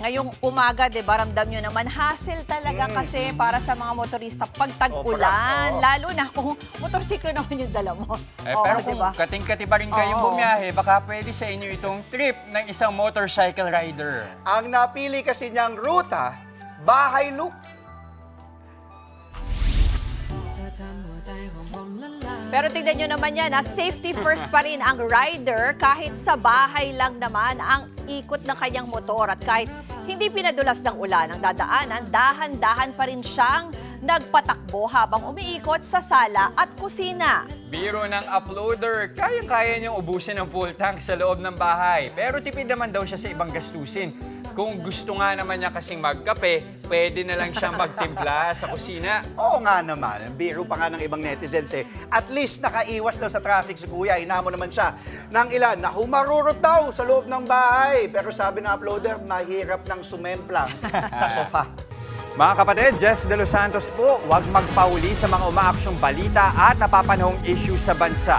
ngayong umaga, di ba, ramdam nyo naman, hassle talaga kasi para sa mga motorista pag tag-ulan. Oo. Lalo na kung motorsiklo naman yung dala mo. Eh, Oo, pero kung ba? kating-kati pa rin kayong Oo. bumiyahe, baka pwede sa inyo itong trip ng isang motorcycle rider. Ang napili kasi niyang ruta, Bahay Loop. Pero tignan nyo naman yan, ha? safety first pa rin ang rider kahit sa bahay lang naman ang ikot ng kanyang motor at kahit hindi pinadulas ng ulan ang dadaanan, dahan-dahan pa rin siyang nagpatakbo habang umiikot sa sala at kusina. Biro ng uploader, kayang-kaya niyang ubusin ng full tank sa loob ng bahay. Pero tipid naman daw siya sa ibang gastusin. Kung gusto nga naman niya kasing magkape, pwede na lang siyang magtimpla sa kusina. Oo nga naman, ang biro pa nga ng ibang netizens eh. At least nakaiwas daw sa traffic si Kuya. Inamo naman siya ng ilan na humarurot daw sa loob ng bahay. Pero sabi ng uploader, mahirap ng sumemplang sa sofa. Mga kapatid, Jess De Los Santos po, huwag magpauli sa mga umaaksyong balita at napapanahong issue sa bansa.